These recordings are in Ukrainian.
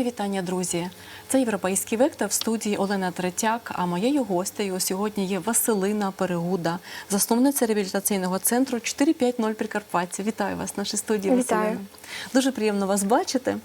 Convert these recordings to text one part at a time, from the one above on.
Мої вітання, друзі. Це європейський вектор в студії Олена Третяк. А моєю гостею сьогодні є Василина Перегуда, засновниця реабілітаційного центру 450 Прикарпаття. Вітаю вас в нашій студії. Вітаю. Василина. Дуже приємно вас бачити.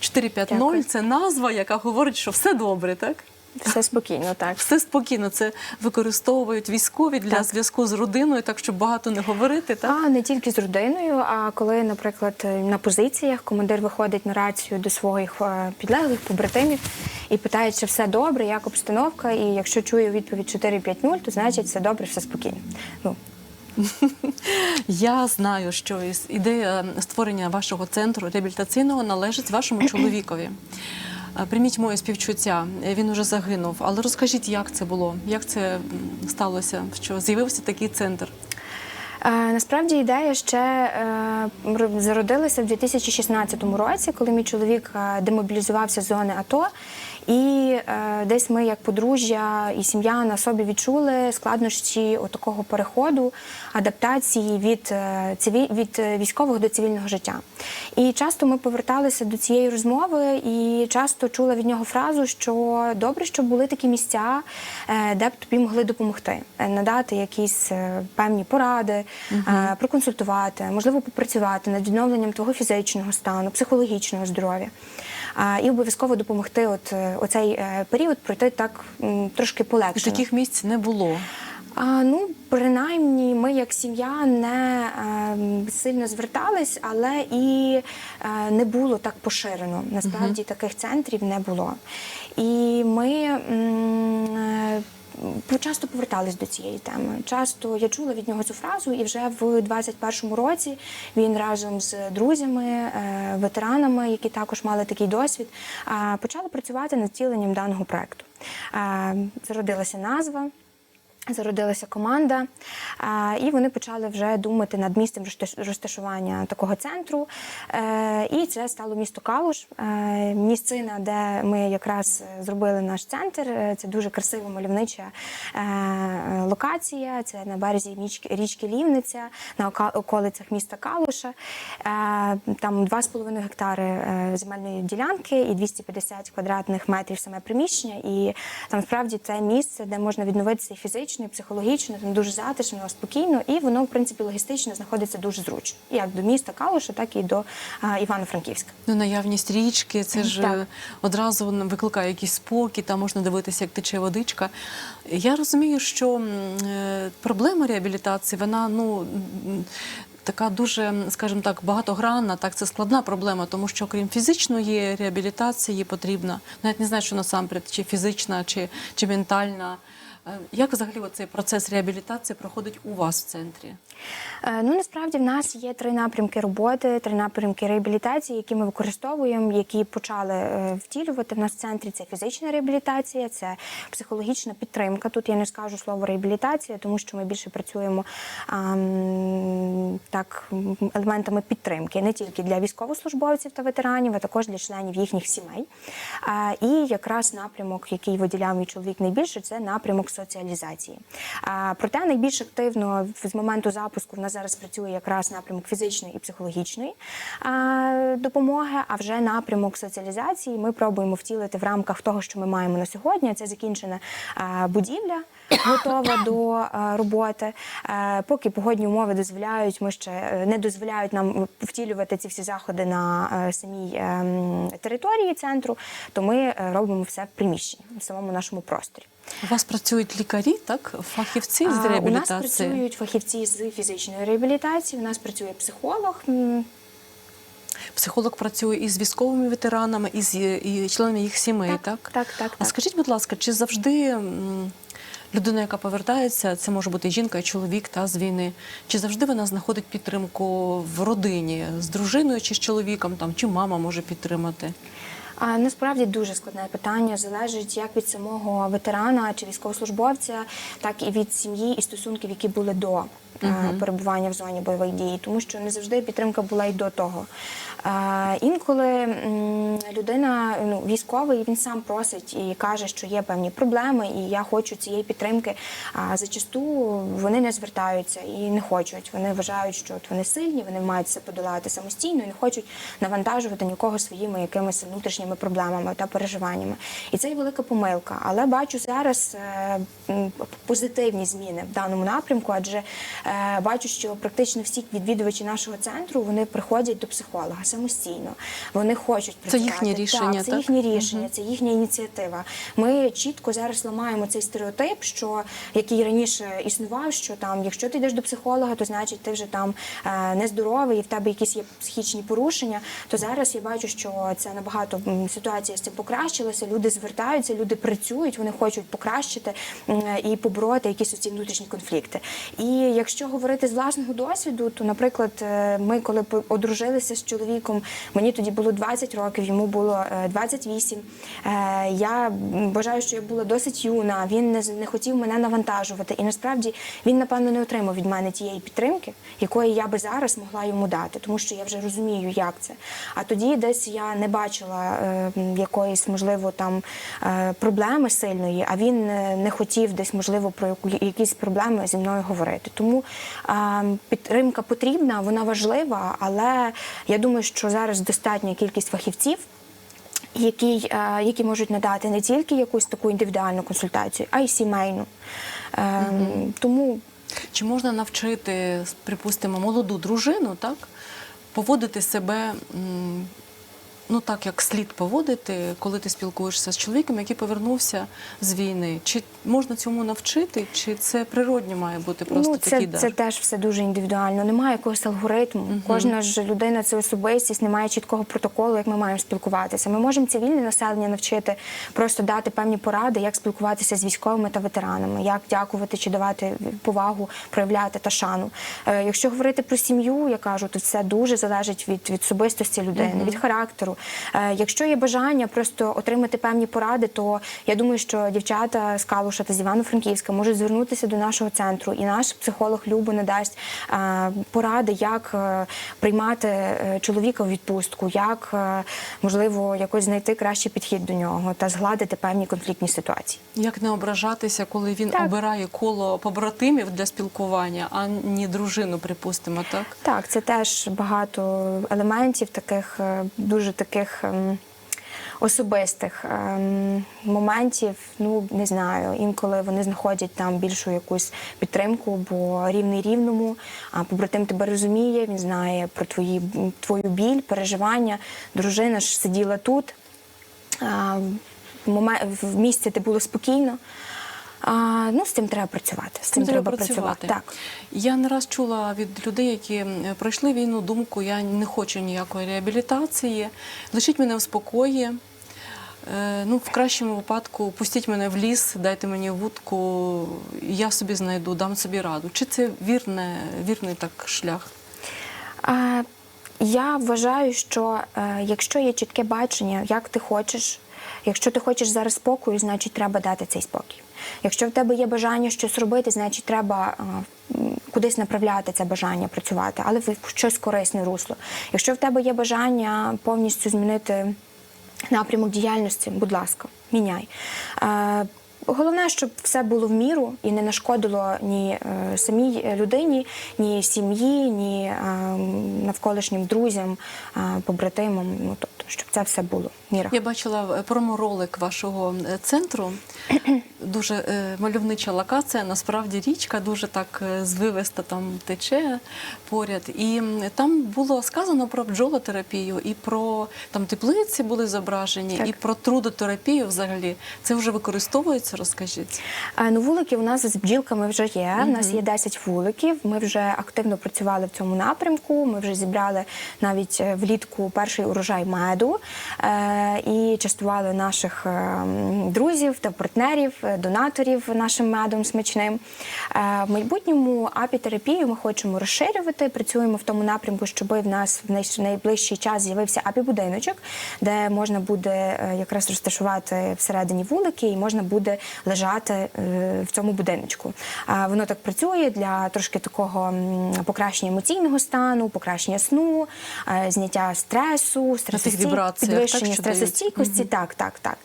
450 Дякую. – це назва, яка говорить, що все добре, так? Все спокійно, так. Все спокійно. Це використовують військові для Так. зв'язку з родиною, так щоб багато не говорити. Так? А не тільки з родиною, а коли, наприклад, на позиціях командир виходить на рацію до своїх е, підлеглих побратимів і питає, чи все добре, як обстановка. І якщо чує відповідь 4-5-0, то значить все добре, все спокійно. Ну Я знаю, що ідея створення вашого центру реабілітаційного належить вашому чоловікові. Е, Прийміть моє співчуття. Е, Він уже загинув. Але розкажіть, як це було? Як це сталося? Що з'явився такий центр? Е, Насправді ідея ще зародилася в 2016 році, коли мій чоловік демобілізувався з зони АТО. І е, десь ми, як подружжя і сім'я, на собі відчули складнощі такого переходу, адаптації від, е, циві- від е, військового до цивільного життя. І часто ми поверталися до цієї розмови, і часто чула від нього фразу, що добре, що були такі місця, е, де б тобі могли допомогти, надати якісь певні поради, е, проконсультувати, можливо, попрацювати над відновленням твого фізичного стану, психологічного здоров'я. І обов'язково допомогти от оцей е, період пройти так трошки полегше. таких місць не було. А, ну, принаймні, ми як сім'я не е, сильно звертались, але і е, не було так поширено. Насправді таких центрів не було. І ми. м, е, Часто повертались до цієї теми. Часто я чула від нього цю фразу, і вже в 21-му році він разом з друзями, е, ветеранами, які також мали такий досвід, почали працювати над ціленням даного проекту. Е, Зародилася назва. Зародилася команда, і вони почали вже думати над місцем розташування такого центру. Е, І це стало місто Калуш, е, місцина, де ми якраз е, зробили наш центр. Е, Це дуже красива мальовнича е, е, локація. Це на березі річки, Лівниця, на околицях міста Калуша. Е, Там 2,5 гектари е, земельної ділянки і 250 квадратних метрів саме приміщення. І там справді це місце, де можна відновитися фізично, і психологічно, там дуже затишно, спокійно, і воно, в принципі, логістично знаходиться дуже зручно. Як до міста Калуша, так і до Івано-Франківська. Ну, наявність річки, це ж Так. е, одразу викликає якийсь спокій, там можна дивитися, як тече водичка. Я розумію, що е, проблема реабілітації, вона ну. Така дуже, скажімо так, багатогранна, так це складна проблема, тому що крім фізичної реабілітації потрібна, навіть не знаю, що насамперед, чи фізична, чи, чи ментальна. Е, Як взагалі цей процес реабілітації проходить у вас в центрі? Е, Ну насправді в нас є три напрямки роботи, три напрямки реабілітації, які ми використовуємо, які почали е, втілювати в нас в центрі. Це фізична реабілітація, це психологічна підтримка. Тут я не скажу слово реабілітація, тому що ми більше працюємо ам, так елементами підтримки не тільки для військовослужбовців та ветеранів, а також для членів їхніх сімей. А, І якраз напрямок, який виділяв мій чоловік найбільше, це напрямок соціалізації. А, Проте найбільш активно з моменту запуску в нас зараз працює якраз напрямок фізичної і психологічної допомоги. А вже напрямок соціалізації ми пробуємо втілити в рамках того, що ми маємо на сьогодні. Це закінчена будівля, готова до роботи. Е, Поки погодні умови дозволяють, ми ще е, не дозволяють нам втілювати ці всі заходи на е, самій ем, території центру, то ми е, робимо все в приміщенні, в самому нашому просторі. У вас працюють лікарі, так? Фахівці з А, У нас працюють фахівці з фізичної реабілітації. У нас працює психолог. Психолог працює із військовими ветеранами, і з і членами їх сімей, так? Так, так, так, А скажіть, будь ласка, чи завжди людина, яка повертається, це може бути і жінка, і чоловік та з війни, чи завжди вона знаходить підтримку в родині з дружиною чи з чоловіком, там, чи мама може підтримати? Насправді дуже складне питання. Залежить як від самого ветерана чи військовослужбовця, так і від сім'ї і стосунків, які були до е, перебування в зоні бойових дій, тому що не завжди підтримка була й до того. Е, Інколи людина, ну військовий, він сам просить і каже, що є певні проблеми, і я хочу цієї підтримки. А зачасту вони не звертаються і не хочуть. Вони вважають, що от вони сильні, вони мають це подолати самостійно і не хочуть навантажувати нікого своїми якимись внутрішніми проблемами та переживаннями. І це є велика помилка. Але бачу зараз е, позитивні зміни в даному напрямку, адже бачу, що практично всі відвідувачі нашого центру вони приходять до психолога самостійно. Вони хочуть Це працювати. їхнє рішення, Так, це так? їхнє рішення, це їхня ініціатива. Ми чітко зараз ламаємо цей стереотип, що який раніше існував, що там, якщо ти йдеш до психолога, то значить ти вже там е, нездоровий і в тебе якісь є психічні порушення. То зараз я бачу, що це набагато ситуація з цим покращилася. Люди звертаються, люди працюють, вони хочуть покращити і побороти якісь оці внутрішні конфлікти. І якщо говорити з власного досвіду, то, наприклад, е, ми коли одружилися з чоловіком, мені тоді було 20 років, йому було е, 28. Е, Я м, вважаю, що я була досить юна. Він не не хотів мене навантажувати. І насправді він, напевно, не отримав від мене тієї підтримки, якої я би зараз могла йому дати, тому що я вже розумію, як це. А тоді десь я не бачила е, якоїсь, можливо, там е, проблеми сильної, а він е, не хотів десь, можливо, про якісь проблеми зі мною говорити. Тому е, підтримка потрібна, вона важлива, але я думаю, що зараз достатня кількість фахівців. Які, е, які можуть надати не тільки якусь таку індивідуальну консультацію, а й сімейну. Е, Тому Чи можна навчити, припустимо, молоду дружину, так, поводити себе ну так, як слід поводити, коли ти спілкуєшся з чоловіком, який повернувся з війни? Чи можна цьому навчити, чи це природньо має бути просто ну, це, такий дар? це теж все дуже індивідуально. Немає якогось алгоритму. Кожна ж людина це особистість, немає чіткого протоколу, як ми маємо спілкуватися. Ми можемо цивільне населення навчити просто дати певні поради, як спілкуватися з військовими та ветеранами, як дякувати чи давати повагу, проявляти та шану. Е, якщо говорити про сім'ю, я кажу, то це дуже залежить від, від особистості людини, від характеру. Е, якщо є бажання просто отримати певні поради, то я думаю, що дівчата з Калуша та з Івано-Франківська можуть звернутися до нашого центру, і наш психолог Любо надасть е, поради, як е, приймати чоловіка в відпустку, як можливо якось знайти кращий підхід до нього та згладити певні конфліктні ситуації. Як не ображатися, коли він Так. обирає коло побратимів для спілкування, а не дружину, припустимо, так? Так, це теж багато елементів, таких дуже таких. Ем, Особистих ем, моментів, ну не знаю, інколи вони знаходять там більшу якусь підтримку, бо рівний рівному, а побратим тебе розуміє, він знає про твої твою біль, переживання. Дружина ж сиділа тут, моме- в місці, де було спокійно. А, ну, з цим треба працювати. З цим треба працювати. Так. Я не раз чула від людей, які пройшли війну, думку, я не хочу ніякої реабілітації, лишіть мене в спокої. Е, Ну, в кращому випадку пустіть мене в ліс, дайте мені вудку, я собі знайду, дам собі раду. Чи це вірне, вірний так шлях? А, я вважаю, що е, якщо є чітке бачення, як ти хочеш, якщо ти хочеш зараз спокою, значить треба дати цей спокій. Якщо в тебе є бажання щось робити, значить треба е, кудись направляти це бажання працювати, але в щось корисне русло. Якщо в тебе є бажання повністю змінити напрямок діяльності, будь ласка, міняй. Головне, щоб все було в міру і не нашкодило ні е, самій людині, ні сім'ї, ні е, навколишнім друзям, е, побратимам. Ну тобто, щоб це все було в мірах. Я бачила проморолик вашого центру. Дуже е, мальовнича локація. Насправді річка дуже так звивиста там тече поряд. І там було сказано про бджолотерапію, і про там теплиці були зображені, Так. і про трудотерапію взагалі. Це вже використовується, розкажіть. Е, Ну, вулики у нас з бджілками вже є. У нас є 10 вуликів. Ми вже активно працювали в цьому напрямку. Ми вже зібрали навіть е, влітку перший урожай меду е, і частували наших друзів та партнерів, донаторів нашим медом смачним. Е, В майбутньому апітерапію ми хочемо розширювати. Працюємо в тому напрямку, щоб в нас в найближчий час з'явився апі-будиночок, де можна буде якраз розташувати всередині вулики, і можна буде лежати е, в цьому будиночку. Воно так працює для трошки такого покращення емоційного стану, покращення сну, е, зняття стресу, так, підвищення що стресостійкості. Так, так, так.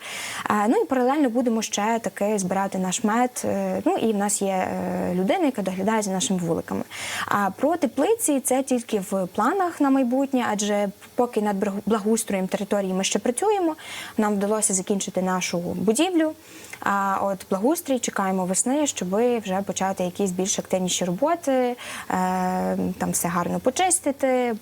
Е, Ну і паралельно будемо ще таки збирати наш мед. Ну і в нас є людина, яка доглядає за нашими вуликами. А про теплиці це тільки в планах на майбутнє, адже поки над благоустроєм території ми ще працюємо, нам вдалося закінчити нашу будівлю. А от благоустрій чекаємо весни, щоб вже почати якісь більш активніші роботи, е, там все гарно почистити,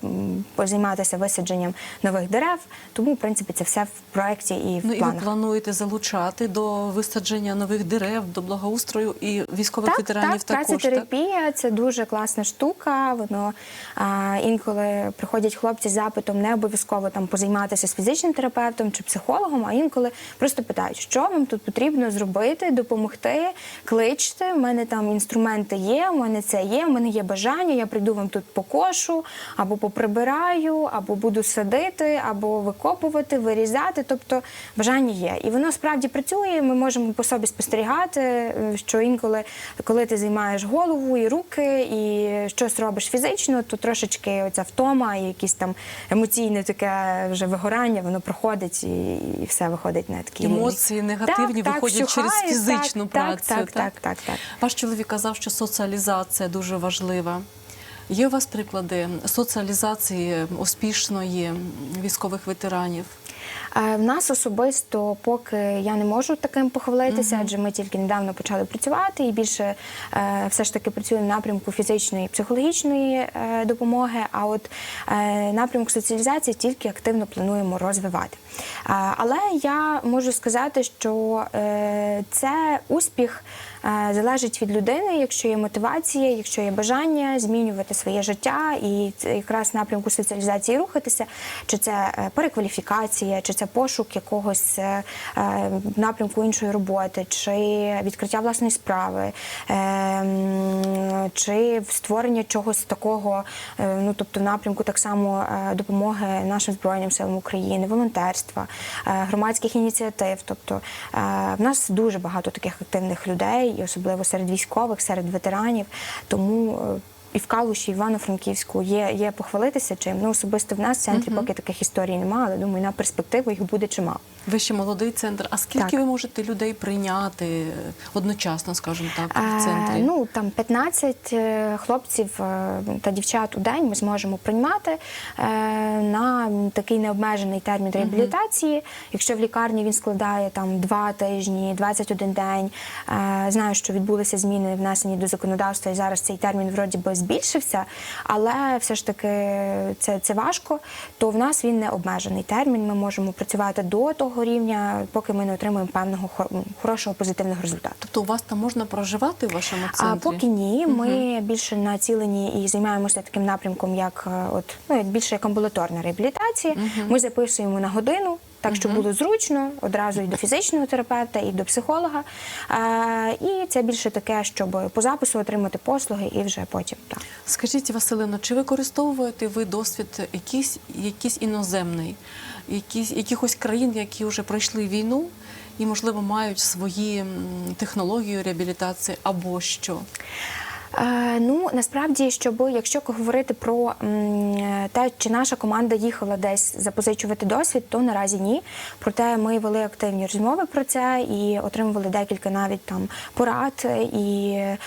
позайматися висадженням нових дерев. Тому, в принципі, це все в проєкті і в Ну і ви плануєте залучати до висадження нових дерев, до благоустрою і військових Так, ветеранів так, також. Так? це дуже класна штука. Воно а, інколи приходять хлопці з запитом не обов'язково там позайматися з фізичним терапевтом чи психологом, а інколи просто питають, що вам тут потрібно зробити, допомогти, кличте. У мене там інструменти є, у мене це є, у мене є бажання. Я прийду вам тут покошу, або поприбираю, або буду садити, або викопувати, вирізати. Тобто бажання є. І воно справді працює. Ми можемо по собі спостерігати, е, що інколи, коли ти займаєш голову і руки, і щось робиш фізично, то трошечки оця втома і якісь там емоційне таке вже вигорання, воно проходить і, і все виходить на рівень. Емоції негативні Так, так, виходять через фізичну так, працю. Так, так, так, так. Ваш чоловік казав, що соціалізація дуже важлива. Є у вас приклади соціалізації успішної військових ветеранів? Е, В нас особисто поки я не можу таким похвалитися, адже ми тільки недавно почали працювати і більше е, все ж таки працюємо в напрямку фізичної і психологічної е, допомоги. А от напрямок соціалізації тільки активно плануємо розвивати. Але я можу сказати, що це успіх. Е, Залежить від людини, якщо є мотивація, якщо є бажання змінювати своє життя і якраз напрямку соціалізації рухатися, чи це е, перекваліфікація, чи це пошук якогось е, напрямку іншої роботи, чи відкриття власної справи, чи створення чогось такого, ну тобто напрямку так само допомоги нашим збройним силам України, волонтерства, громадських ініціатив. Тобто в нас дуже багато таких активних людей, і особливо серед військових, серед ветеранів. Тому е, і в Калуші, і в Івано-Франківську є, є похвалитися чим. Ну особисто в нас в центрі поки таких історій немає, але думаю, на перспективу їх буде чимало. Ви ще молодий центр. А скільки Так. ви можете людей прийняти е, одночасно, скажімо так, в Е. Ну там 15 е, хлопців е, та дівчат у день ми зможемо приймати е, на такий необмежений термін реабілітації. Якщо в лікарні він складає там 2 тижні, 21 день. е, Знаю, що відбулися зміни внесені до законодавства, і зараз цей термін вроді би збільшився, але все ж таки це, це важко. То в нас він не обмежений термін. Ми можемо працювати до того рівня, поки ми не отримуємо певного хор- хорошого позитивного результату. Тобто у вас там можна проживати в вашому центрі? А поки ні, ми більше націлені і займаємося таким напрямком, як е, от ну як більше як амбулаторна реабілітація. Ми записуємо на годину. Так, щоб було зручно одразу і до фізичного терапевта, і до психолога. І це більше таке, щоб по запису отримати послуги і вже потім так. Скажіть, Василино, чи використовуєте ви досвід якийсь, якийсь іноземний, якісь, якихось країн, які вже пройшли війну і, можливо, мають свої технології реабілітації або що? Е, ну насправді, щоб якщо говорити про те, чи наша команда їхала десь запозичувати досвід, то наразі ні. Проте ми вели активні розмови про це і отримували декілька навіть там порад, і е,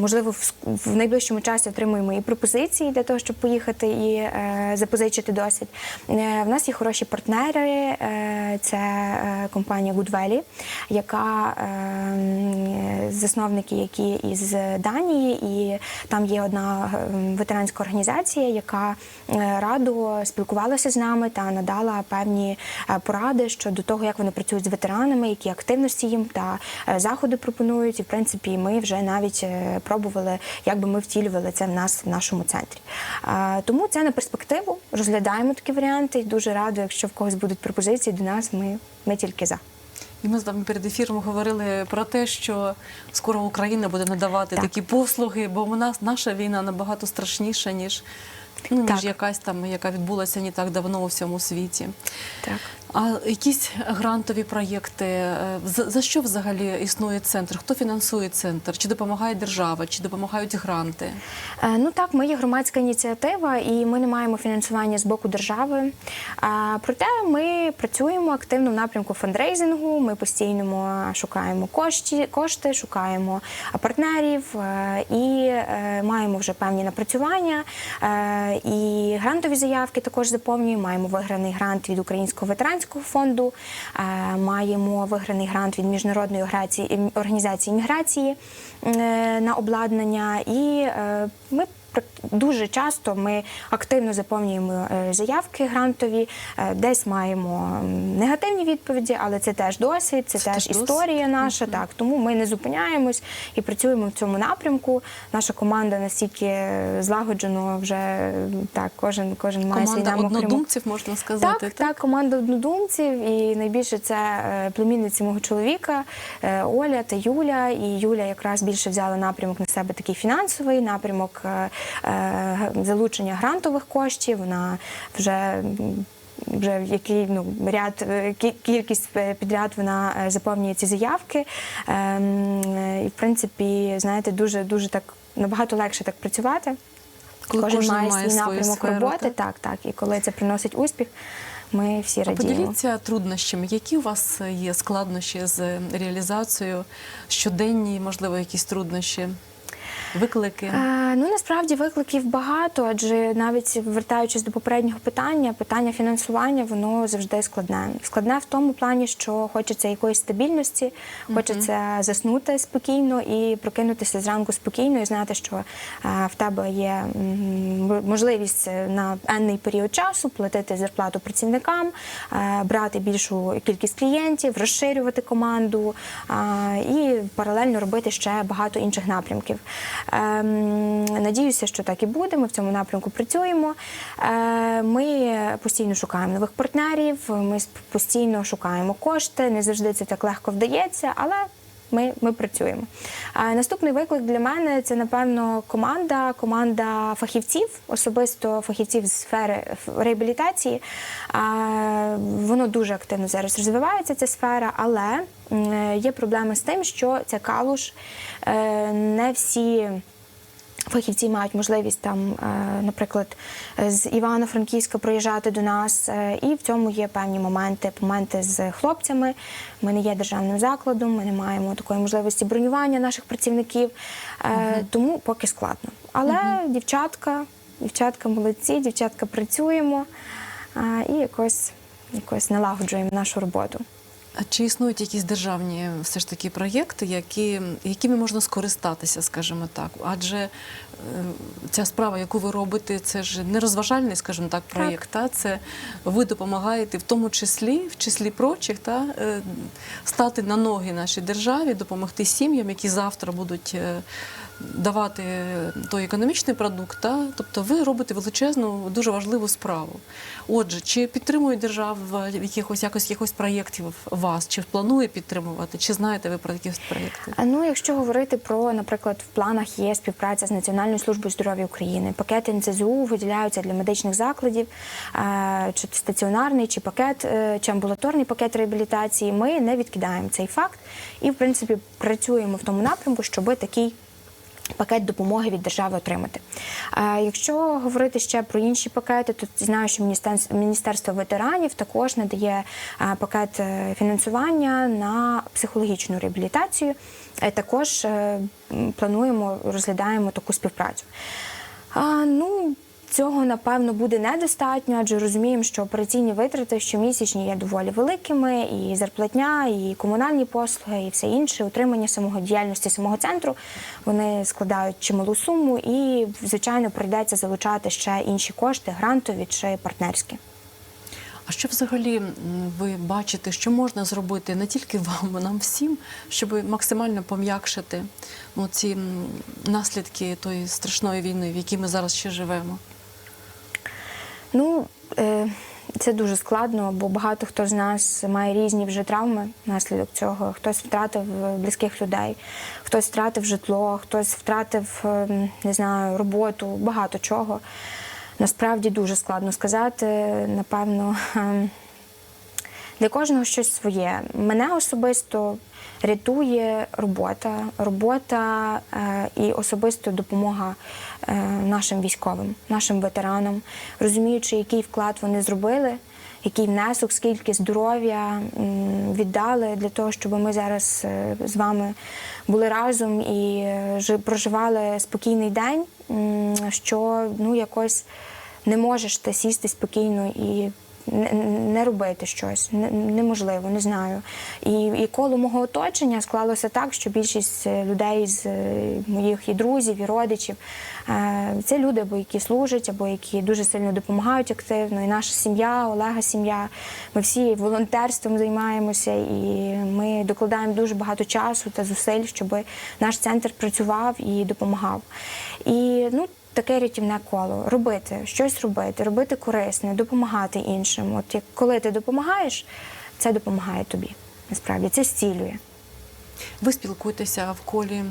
можливо в, найближчому часі отримуємо і пропозиції для того, щоб поїхати і е, запозичити досвід. В нас є хороші партнери. Це компанія Good яка засновники, які із Данії, і там є одна е, ветеранська організація, яка е, радо спілкувалася з нами та надала певні е, поради щодо того, як вони працюють з ветеранами, які активності їм та е, заходи пропонують. І в принципі, ми вже навіть пробували, як би ми втілювали це в нас в нашому центрі. Тому це на перспективу розглядаємо такі варіанти. Дуже радо, якщо в когось будуть пропозиції до нас, ми, ми тільки за. І ми з вами перед ефіром говорили про те, що скоро Україна буде надавати Так. такі послуги, бо у нас наша війна набагато страшніша, ніж, ну, ніж Так. якась там, яка відбулася не так давно у всьому світі. Так. А якісь грантові проєкти, е, за, за що взагалі існує центр? Хто фінансує центр? Чи допомагає держава, чи допомагають гранти? Е, Ну так, ми є громадська ініціатива, і ми не маємо фінансування з боку держави. А, Проте ми працюємо активно в напрямку фандрейзингу. Ми постійно шукаємо кошти, кошти шукаємо партнерів е, і е, маємо вже певні напрацювання. Е, І грантові заявки також заповнюємо. Маємо виграний грант від Українського ветеранського фонду, е, маємо виграний грант від міжнародної організації- міграції е, на обладнання. І е, ми дуже часто ми активно заповнюємо е, заявки грантові, е, десь маємо негативні відповіді, але це теж досвід, це, Це теж досвід. історія наша. Так тому ми не зупиняємось і працюємо в цьому напрямку. Наша команда настільки злагоджено вже так, кожен кожен має свій Команда однодумців, можна сказати. Так, так, команда однодумців, і найбільше це е, племінниці мого чоловіка Оля та Юля. І Юля якраз більше взяла напрямок на себе такий фінансовий напрямок залучення грантових коштів. Вона вже. Вже який ну ряд е, кількість е, підряд вона е, заповнює ці заявки. Ем, е, І в принципі, знаєте, дуже дуже так набагато легше так працювати. Коли Кожен кожен має має свій напрямок сферу, роботи, так? так, так. І коли це приносить успіх, ми всі А радіємо. поділіться труднощами, які у вас є складнощі з реалізацією, щоденні, можливо, якісь труднощі, виклики? Е, ну насправді викликів багато, адже навіть вертаючись до попереднього питання, питання фінансування воно завжди складне. Складне в тому плані, що хочеться якоїсь стабільності, хочеться заснути спокійно і прокинутися зранку спокійно і знати, що е, в тебе є можливість на енний період часу платити зарплату працівникам, е, брати більшу кількість клієнтів, розширювати команду е, і паралельно робити ще багато інших напрямків. Надіюся, що так і буде. Ми в цьому напрямку працюємо. Е, Ми постійно шукаємо нових партнерів, ми постійно шукаємо кошти. Не завжди це так легко вдається, але. Ми, ми працюємо. А наступний виклик для мене це напевно команда, команда фахівців, особисто фахівців з сфери реабілітації. А, воно дуже активно зараз розвивається, ця сфера, але є проблеми з тим, що ця калуш е, не всі. Фахівці мають можливість там, е, наприклад, з Івано-Франківська приїжджати до нас, е, і в цьому є певні моменти. Моменти з хлопцями. Ми не є державним закладом, ми не маємо такої можливості бронювання наших працівників, е, тому поки складно. Але дівчатка, дівчатка молодці, дівчатка працюємо і якось, якось налагоджуємо нашу роботу. А чи існують якісь державні все ж таки проєкти, які, якими можна скористатися, скажімо так? Адже ця справа, яку ви робите, це ж не розважальний, скажімо так, проєкт. Та? Це ви допомагаєте в тому числі, в числі прочих, та, е, стати на ноги нашій державі, допомогти сім'ям, які завтра будуть. е, Давати той економічний продукт, та? тобто ви робите величезну, дуже важливу справу. Отже, чи підтримує держава якихось якось якихось проєктів вас, чи планує підтримувати, чи знаєте ви про якісь проєкти? Ну, якщо говорити про, наприклад, в планах є співпраця з Національною службою здоров'я України. Пакети НЦЗУ виділяються для медичних закладів, е, чи стаціонарний, чи пакет, е, чи амбулаторний пакет реабілітації. Ми не відкидаємо цей факт і, в принципі, працюємо в тому напрямку, щоб такий. Пакет допомоги від держави отримати. Якщо говорити ще про інші пакети, то знаю, що Міністерство- ветеранів також надає пакет е, фінансування на психологічну реабілітацію. Е, Також е, плануємо, розглядаємо таку співпрацю. Ну, Цього напевно буде недостатньо, адже розуміємо, що операційні витрати щомісячні є доволі великими, і зарплатня, і комунальні послуги, і все інше, утримання самого діяльності самого центру вони складають чималу суму, і звичайно прийдеться залучати ще інші кошти, грантові чи партнерські. А що взагалі ви бачите, що можна зробити не тільки вам, а нам всім, щоб максимально пом'якшити ці наслідки тої страшної війни, в якій ми зараз ще живемо? Ну, е, це дуже складно, бо багато хто з нас має різні вже травми внаслідок цього. Хтось втратив е, близьких людей, хтось втратив житло, хтось втратив е, не знаю, роботу, багато чого. Насправді дуже складно сказати. Напевно, е, Для кожного щось своє. Мене особисто рятує робота, робота е, і особисто допомога е, нашим військовим, нашим ветеранам, розуміючи, який вклад вони зробили, який внесок, скільки здоров'я віддали для того, щоб ми зараз е, з вами були разом і е, проживали спокійний день, що ну якось не можеш ти сісти спокійно і не, робити щось. Неможливо, не знаю. І, і коло мого оточення склалося так, що більшість е, людей з е, моїх і друзів, і родичів е, це люди, або які служать, або які дуже сильно допомагають активно. І наша сім'я, Олега сім'я. Ми всі волонтерством займаємося, і ми докладаємо дуже багато часу та зусиль, щоб наш центр працював і допомагав. І ну. Таке рятівне коло робити, щось робити, робити корисне, допомагати іншим. От як коли ти допомагаєш, це допомагає тобі. Насправді це зцілює. Ви спілкуєтеся в колі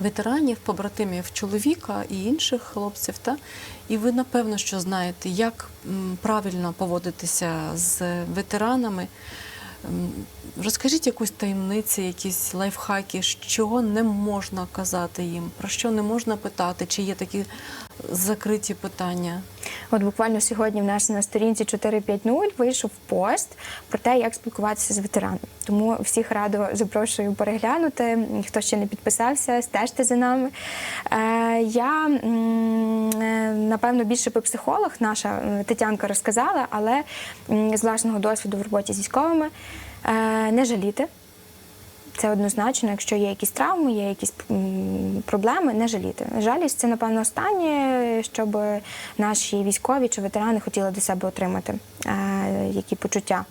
ветеранів, побратимів чоловіка і інших хлопців, та? і ви напевно що знаєте, як правильно поводитися з ветеранами. М, Розкажіть якусь таємницю, якісь лайфхаки, що не можна казати їм, про що не можна питати, чи є такі закриті питання. От буквально сьогодні в нас на сторінці 450 вийшов пост про те, як спілкуватися з ветераном. Тому всіх радо запрошую переглянути. Хто ще не підписався, стежте за нами. Е, я е, напевно більше би психолог, наша е, Тетянка розказала, але з власного досвіду в роботі з військовими е, не жаліти. Це однозначно, якщо є якісь травми, є якісь проблеми, не жаліти. Жалість це, напевно, останнє, щоб наші військові чи ветерани хотіли до себе отримати е, які почуття.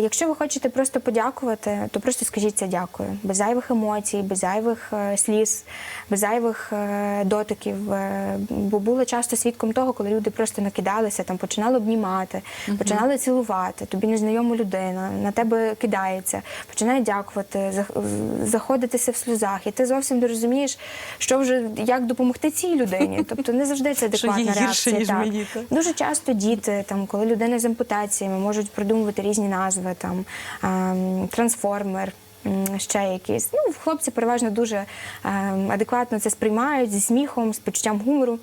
Якщо ви хочете просто подякувати, то просто скажіть це дякую. Без зайвих емоцій, без зайвих е, сліз, без зайвих е, дотиків. Е, бо були часто свідком того, коли люди просто накидалися, там починали обнімати, починали цілувати. Тобі незнайома людина на тебе кидається, починає дякувати, заходитися в сльозах, і ти зовсім не розумієш, що вже як допомогти цій людині. Тобто не завжди це адекватна реакція. так? Дуже часто діти, там, коли людина з ампутаціями, можуть придумувати різні назви, там ем, трансформер. Ще якісь. Ну, хлопці переважно дуже ем, адекватно це сприймають зі сміхом, з почуттям гумору.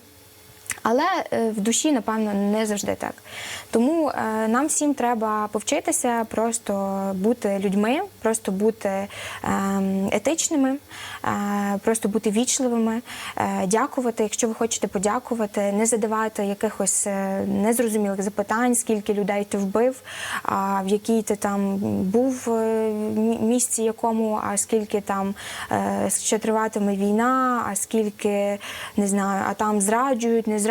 Але е, в душі, напевно, не завжди так. Тому е, нам всім треба повчитися просто бути людьми, просто бути ем, етичними, е, просто бути вічливими, дякувати, якщо ви хочете подякувати, не задавати якихось незрозумілих запитань, скільки людей ти вбив, а в якій ти там був місці якому, а скільки там ще триватиме війна, а скільки не знаю, а там зраджують, не зраджують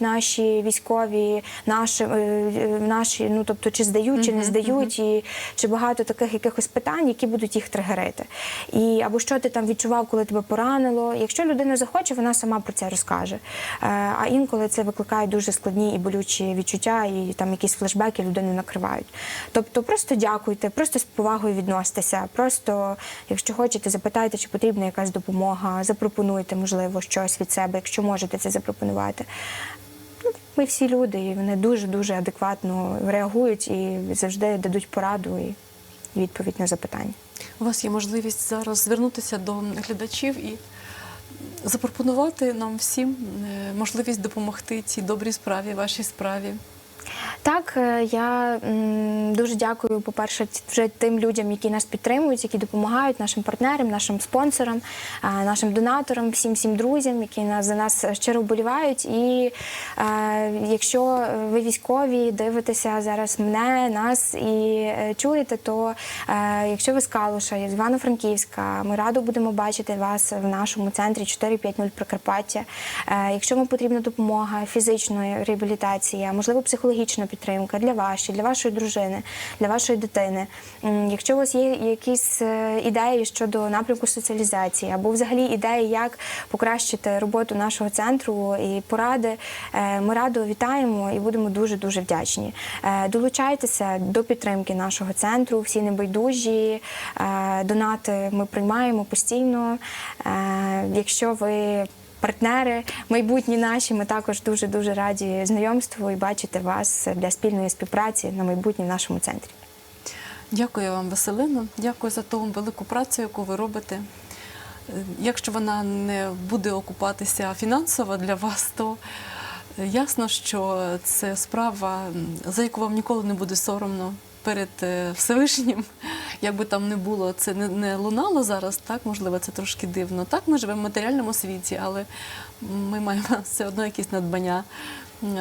наші військові, наші, е, е, наші ну тобто, чи здають, чи не здають, і чи багато таких якихось питань, які будуть їх тригерити. І або що ти там відчував, коли тебе поранило. Якщо людина захоче, вона сама про це розкаже. Е, А інколи це викликає дуже складні і болючі відчуття, і там якісь флешбеки людину накривають. Тобто, просто дякуйте, просто з повагою відноситеся. Просто, якщо хочете, запитайте, чи потрібна якась допомога, запропонуйте, можливо, щось від себе, якщо можете це запропонувати. Ми всі люди, і вони дуже дуже адекватно реагують і завжди дадуть пораду і відповідь на запитання. У вас є можливість зараз звернутися до глядачів і запропонувати нам всім е, можливість допомогти цій добрій справі, вашій справі. Так, е, я дуже дякую, по-перше, вже тим людям, які нас підтримують, які допомагають нашим партнерам, нашим спонсорам, нашим донаторам, всім всім друзям, які нас за нас щиро вболівають. І е, якщо ви військові дивитеся зараз мене, нас і е, чуєте, то якщо ви з Калуша, з Івано-Франківська, ми радо будемо бачити вас в нашому центрі 450 Прикарпаття. Якщо вам потрібна допомога, фізичної реабілітації, можливо, психологічна підтримка для вашої, для вашої дружини, для вашої дитини. Якщо у вас є якісь е, ідеї щодо напрямку соціалізації, або взагалі ідеї, як покращити роботу нашого центру і поради, е, ми радо вітаємо і будемо дуже дуже вдячні. Е, Долучайтеся до підтримки нашого центру, всі небайдужі, донати ми приймаємо постійно. Якщо ви партнери, майбутні наші. Ми також дуже дуже раді знайомству і бачити вас для спільної співпраці на майбутнє нашому центрі. Дякую вам, Василино. Дякую за ту велику працю, яку ви робите. Якщо вона не буде окупатися фінансово для вас, то ясно, що це справа, за яку вам ніколи не буде соромно перед е, Всевишнім. Як би там не було, це не, не лунало зараз, так можливо, це трошки дивно. Так, ми живемо в матеріальному світі, але ми маємо все одно якісь надбання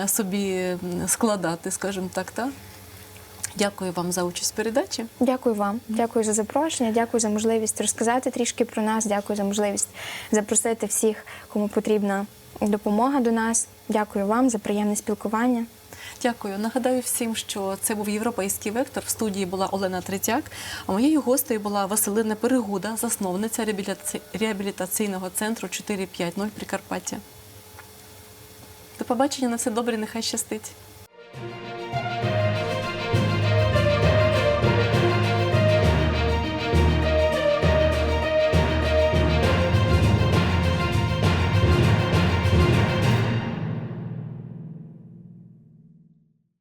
собі складати, скажімо так, так? Дякую вам за участь в передачі. Дякую вам, дякую за запрошення, дякую за можливість розказати трішки про нас. Дякую за можливість запросити всіх, кому потрібна допомога до нас. Дякую вам за приємне спілкування. Дякую. Нагадаю всім, що це був європейський вектор. В студії була Олена Третяк, а моєю гостею була Василина Перегуда, засновниця реабілітаційного центру 450 Прикарпаття. До побачення на все добре, нехай щастить.